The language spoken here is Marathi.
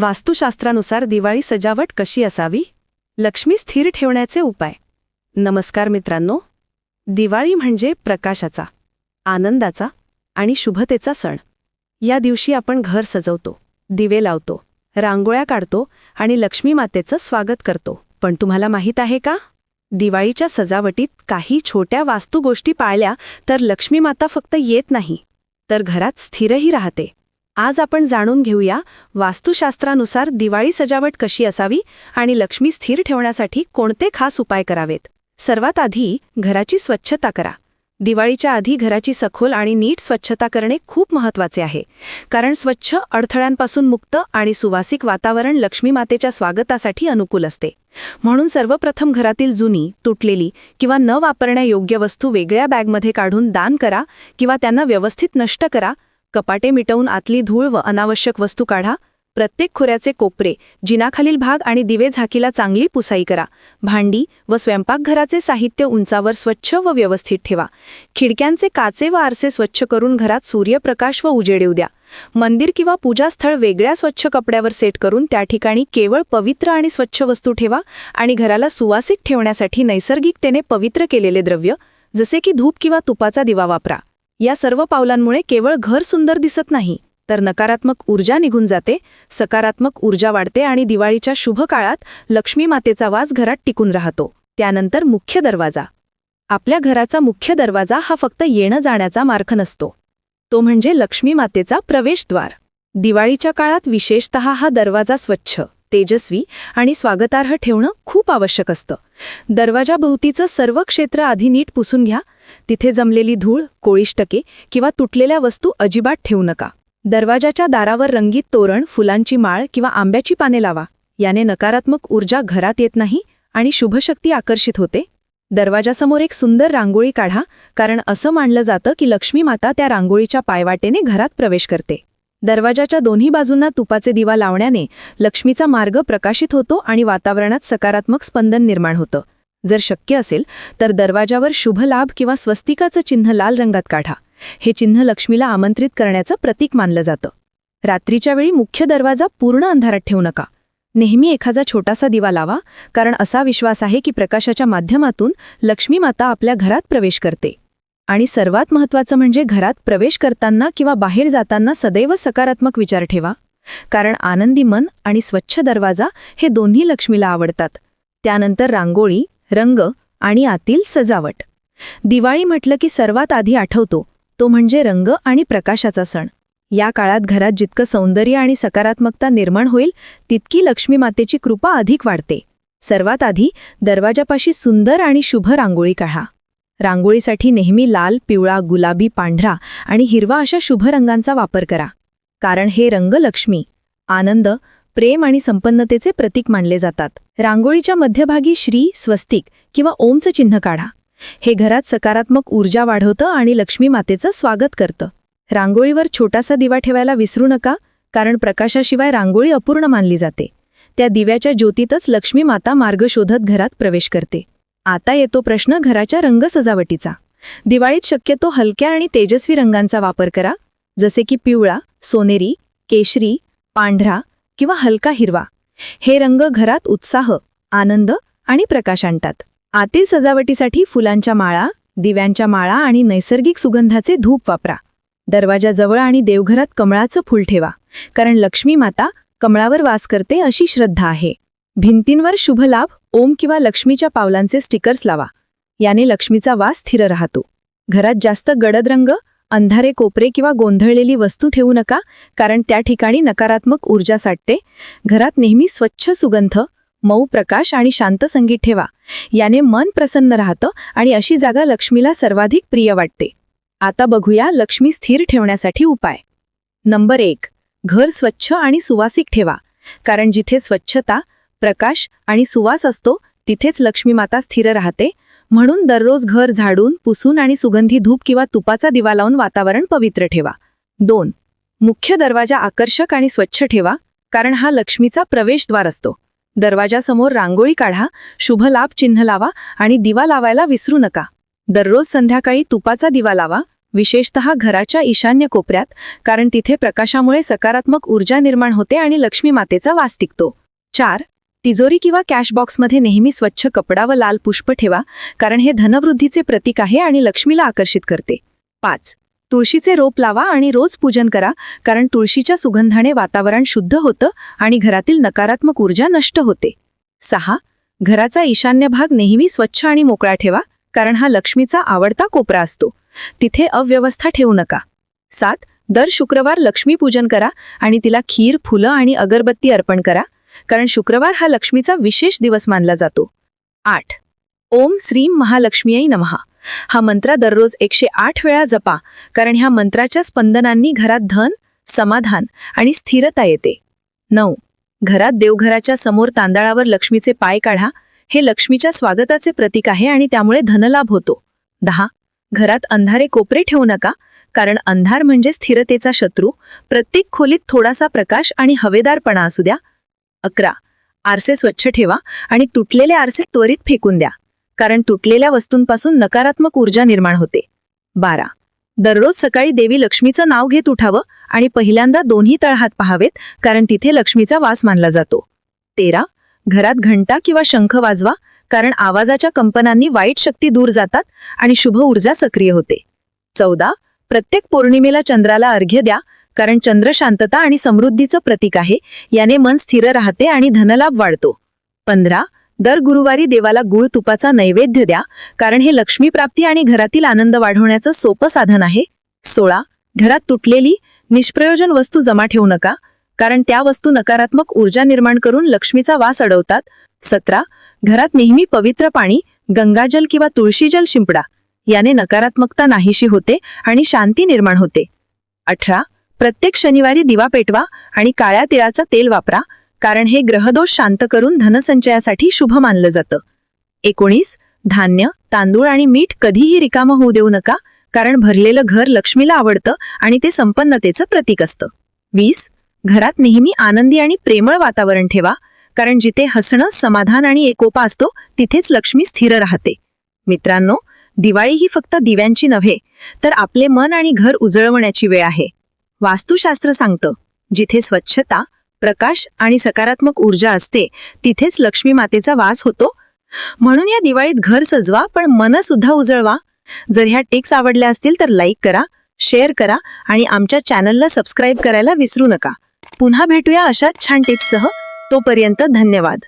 वास्तुशास्त्रानुसार दिवाळी सजावट कशी असावी? लक्ष्मी स्थिर ठेवण्याचे उपाय. नमस्कार मित्रांनो. दिवाळी म्हणजे प्रकाशाचा आनंदाचा आणि शुभतेचा सण. या दिवशी आपण घर सजवतो दिवे लावतो रांगोळ्या काढतो आणि लक्ष्मी मातेचं स्वागत करतो. पण तुम्हाला माहीत आहे का? दिवाळीच्या सजावटीत काही छोट्या वास्तू गोष्टी पाळल्या तर लक्ष्मी माता फक्त येत नाही तर घरात स्थिरही राहते. आज आपण जाणून घेऊया वास्तुशास्त्रानुसार दिवाळी सजावट कशी असावी आणि लक्ष्मी स्थिर ठेवण्यासाठी कोणते खास उपाय करावेत. सर्वात आधी घराची स्वच्छता करा. दिवाळीच्या आधी घराची सखोल आणि नीट स्वच्छता करणे खूप महत्त्वाचे आहे. कारण स्वच्छ अडथळ्यांपासून मुक्त आणि सुवासिक वातावरण लक्ष्मी मातेच्या स्वागतासाठी अनुकूल असते. म्हणून सर्वप्रथम घरातील जुनी तुटलेली किंवा न वापरण्यायोग्य वस्तू वेगळ्या बॅगमध्ये काढून दान करा किंवा त्यांना व्यवस्थित नष्ट करा कपाटे मिटवून आतली धूळ व अनावश्यक वस्तू काढा. प्रत्येक खोऱ्याचे कोपरे जिनाखालील भाग आणि दिवे झाकीला चांगली पुसाई करा. भांडी व स्वयंपाकघराचे साहित्य उंचावर स्वच्छ व व्यवस्थित ठेवा. खिडक्यांचे काचे व आरसे स्वच्छ करून घरात सूर्यप्रकाश व उजेड येऊ द्या. मंदिर किंवा पूजास्थळ वेगळ्या स्वच्छ कपड्यावर सेट करून त्या ठिकाणी केवळ पवित्र आणि स्वच्छ वस्तू ठेवा आणि घराला सुवासिक ठेवण्यासाठी नैसर्गिकतेने पवित्र केलेले द्रव्य जसे की धूप किंवा तुपाचा दिवा वापरा. या सर्व पावलांमुळे केवळ घर सुंदर दिसत नाही तर नकारात्मक ऊर्जा निघून जाते सकारात्मक ऊर्जा वाढते आणि दिवाळीच्या शुभ काळात लक्ष्मी मातेचा वास घरात टिकून राहतो. त्यानंतर मुख्य दरवाजा. आपल्या घराचा मुख्य दरवाजा हा फक्त येणं जाण्याचा मार्ग नसतो. तो म्हणजे लक्ष्मी मातेचा प्रवेशद्वार. दिवाळीच्या काळात विशेषत हा दरवाजा स्वच्छ. तेजस्वी आणि स्वागतार्ह ठेवणं खूप आवश्यक असतं. दरवाजाभोवतीचं सर्व क्षेत्र आधी नीट पुसून घ्या. तिथे जमलेली धूळ कोळीष्टके किंवा तुटलेल्या वस्तू अजिबात ठेवू नका. दरवाजाच्या दारावर रंगीत तोरण फुलांची माळ किंवा आंब्याची पाने लावा. याने नकारात्मक ऊर्जा घरात येत नाही आणि शुभशक्ती आकर्षित होते. दरवाजासमोर एक सुंदर रांगोळी काढा कारण असं मानलं जातं की लक्ष्मी माता त्या रांगोळीच्या पायवाटेने घरात प्रवेश करते. दरवाजाच्या दोन्ही बाजूंना तुपाचे दिवा लावण्याने लक्ष्मीचा मार्ग प्रकाशित होतो आणि वातावरणात सकारात्मक स्पंदन निर्माण होतं. जर शक्य असेल तर दरवाजावर शुभ लाभ किंवा स्वस्तिकाचं चिन्ह लाल रंगात काढा. हे चिन्ह लक्ष्मीला आमंत्रित करण्याचं प्रतीक मानलं जातं. रात्रीच्या वेळी मुख्य दरवाजा पूर्ण अंधारात ठेवू नका. नेहमी एखादा छोटासा दिवा लावा कारण असा विश्वास आहे की प्रकाशाच्या माध्यमातून लक्ष्मी माता आपल्या घरात प्रवेश करते. आणि सर्वात महत्त्वाचं म्हणजे घरात प्रवेश करताना किंवा बाहेर जाताना सदैव सकारात्मक विचार ठेवा. कारण आनंदी मन आणि स्वच्छ दरवाजा हे दोन्ही लक्ष्मीला आवडतात. त्यानंतर रांगोळी रंग आणि आतील सजावट. दिवाळी म्हटलं की सर्वात आधी आठवतो तो म्हणजे रंग आणि प्रकाशाचा सण. या काळात घरात जितकं सौंदर्य आणि सकारात्मकता निर्माण होईल तितकी लक्ष्मी मातेची कृपा अधिक वाढते. सर्वात आधी दरवाजापाशी सुंदर आणि शुभ रांगोळी काढा. रांगोळीसाठी नेहमी लाल पिवळा गुलाबी पांढरा आणि हिरवा अशा शुभ रंगांचा वापर करा. कारण हे रंग लक्ष्मी आनंद प्रेम आणि संपन्नतेचे प्रतीक मानले जातात. रांगोळीच्या मध्यभागी श्री स्वस्तिक किंवा ओमचं चिन्ह काढा. हे घरात सकारात्मक ऊर्जा वाढवतं आणि लक्ष्मी मातेचं स्वागत करतं. रांगोळीवर छोटासा दिवा ठेवायला विसरू नका कारण प्रकाशाशिवाय रांगोळी अपूर्ण मानली जाते. त्या दिव्याच्या ज्योतीतच लक्ष्मी माता मार्ग शोधत घरात प्रवेश करते. आता येतो प्रश्न घराच्या रंग सजावटीचा. दिवाळीत शक्यतो हलक्या आणि तेजस्वी रंगांचा वापर करा जसे की पिवळा सोनेरी केशरी पांढरा किंवा हलका हिरवा. हे रंग घरात उत्साह आनंद आणि प्रकाश आणतात. आतील सजावटीसाठी फुलांच्या माळा दिव्यांच्या माळा आणि नैसर्गिक सुगंधाचे धूप वापरा. दरवाजाजवळ आणि देवघरात कमळाचं फूल ठेवा कारण लक्ष्मी माता कमळावर वास करते अशी श्रद्धा आहे. भिंतींवर शुभ लाभ ओम किंवा लक्ष्मीच्या पावलांचे स्टिकर्स लावा. याने लक्ष्मीचा वास स्थिर राहतो. घरात जास्त गडद रंग अंधारे कोपरे किंवा गोंधळलेली वस्तू ठेवू नका कारण त्या ठिकाणी नकारात्मक ऊर्जा साठते. घरात नेहमी स्वच्छ सुगंध मऊ प्रकाश आणि शांत संगीत ठेवा. याने मन प्रसन्न राहतं आणि अशी जागा लक्ष्मीला सर्वाधिक प्रिय वाटते. आता बघूया लक्ष्मी स्थिर ठेवण्यासाठी उपाय. नंबर एक घर स्वच्छ आणि सुवासिक ठेवा. कारण जिथे स्वच्छता प्रकाश आणि सुवास असतो तिथेच लक्ष्मी माता स्थिर राहते. म्हणून दररोज घर झाडून पुसून आणि सुगंधी धूप किंवा तुपाचा दिवा लावून वातावरण पवित्र ठेवा. दोन मुख्य दरवाजा आकर्षक आणि स्वच्छ ठेवा कारण हा लक्ष्मीचा प्रवेशद्वार असतो. दरवाजासमोर रांगोळी काढा शुभ लाभ चिन्ह लावा आणि दिवा लावायला विसरू नका. दररोज संध्याकाळी तुपाचा दिवा लावा विशेषतः घराच्या ईशान्य कोपऱ्यात कारण तिथे प्रकाशामुळे सकारात्मक ऊर्जा निर्माण होते आणि लक्ष्मी मातेचा वास टिकतो. चार तिजोरी किंवा कॅश बॉक्समध्ये नेहमी स्वच्छ कपडा व लाल पुष्प ठेवा कारण हे धनवृद्धीचे प्रतीक आहे आणि लक्ष्मीला आकर्षित करते. पाच. तुळशीचे रोप लावा आणि रोज पूजन करा कारण तुळशीच्या सुगंधाने वातावरण शुद्ध होतं आणि घरातील नकारात्मक ऊर्जा नष्ट होते. सहा. घराचा ईशान्य भाग नेहमी स्वच्छ आणि मोकळा ठेवा कारण हा लक्ष्मीचा आवडता कोपरा असतो. तिथे अव्यवस्था ठेवू नका. सात. दर शुक्रवार लक्ष्मीपूजन करा आणि तिला खीर फुलं आणि अगरबत्ती अर्पण करा कारण शुक्रवार हा लक्ष्मीचा विशेष दिवस मानला जातो. आठ. ओम श्रीम महालक्ष्मीयै नमहा हा मंत्र दररोज एकशे आठ वेळा जपा कारण ह्या मंत्राच्या स्पंदनांनी घरात धन समाधान आणि स्थिरता येते. नऊ. घरात देवघराच्या समोर तांदळावर लक्ष्मीचे पाय काढा. हे लक्ष्मीच्या स्वागताचे प्रतीक आहे आणि त्यामुळे धनलाभ होतो. दहा. घरात अंधारे कोपरे ठेवू नका कारण अंधार म्हणजे स्थिरतेचा शत्रू. प्रत्येक खोलीत थोडासा प्रकाश आणि हवेदारपणा असू द्या. अकरा. आरसे स्वच्छ ठेवा आणि तुटलेले आरसे त्वरित फेकून द्या कारण तुटलेल्या वस्तूंपासून नकारात्मक ऊर्जा निर्माण होते. बारा. दररोज सकाळी देवी लक्ष्मीचं नाव घेत उठावं आणि पहिल्यांदा दोन्ही तळहात पहावेत कारण तिथे लक्ष्मीचा वास मानला जातो. तेरा. घरात घंटा किंवा शंख वाजवा कारण आवाजाच्या कंपनांनी वाईट शक्ती दूर जातात आणि शुभ ऊर्जा सक्रिय होते. चौदा. प्रत्येक पौर्णिमेला चंद्राला अर्घ्य द्या कारण चंद्र शांतता आणि समृद्धीचं प्रतीक आहे. याने मन स्थिर राहते आणि धनलाभ वाढतो. पंधरा दर गुरुवारी देवाला गुळ तुपाचा नैवेद्य द्या कारण हे लक्ष्मी प्राप्ती आणि घरातील आनंद वाढवण्याचं सोपं साधन आहे. सोळा घरात तुटलेली निष्प्रयोजन वस्तू जमा ठेवू नका कारण त्या वस्तू नकारात्मक ऊर्जा निर्माण करून लक्ष्मीचा वास अडवतात. सतरा घरात नेहमी पवित्र पाणी गंगाजल किंवा तुळशीजल शिंपडा याने नकारात्मकता नाहीशी होते आणि शांती निर्माण होते. अठरा प्रत्येक शनिवारी दिवा पेटवा आणि काळ्या तिळाचं तेल वापरा कारण हे ग्रहदोष शांत करून धनसंचयासाठी शुभ मानलं जातं. एकोणीस धान्य तांदूळ आणि मीठ कधीही रिकामं होऊ देऊ नका कारण भरलेलं घर लक्ष्मीला आवडतं आणि ते संपन्नतेचं प्रतीक असतं. वीस घरात नेहमी आनंदी आणि प्रेमळ वातावरण ठेवा कारण जिथे हसणं समाधान आणि एकोपा असतो तिथेच लक्ष्मी स्थिर राहते. मित्रांनो दिवाळी ही फक्त दिव्यांची नव्हे तर आपले मन आणि घर उजळवण्याची वेळ आहे. वास्तुशास्त्र सांगतं. जिथे स्वच्छता प्रकाश आणि सकारात्मक ऊर्जा असते तिथेच लक्ष्मी मातेचा वास होतो. म्हणून या दिवाळीत घर सजवा पण मन सुद्धा उजळवा. जर ह्या टिक्स आवडल्या असतील तर लाईक करा शेअर करा आणि आमच्या चॅनलला सबस्क्राईब करायला विसरू नका. पुन्हा भेटूया अशा छान टिप्ससह. तोपर्यंत धन्यवाद.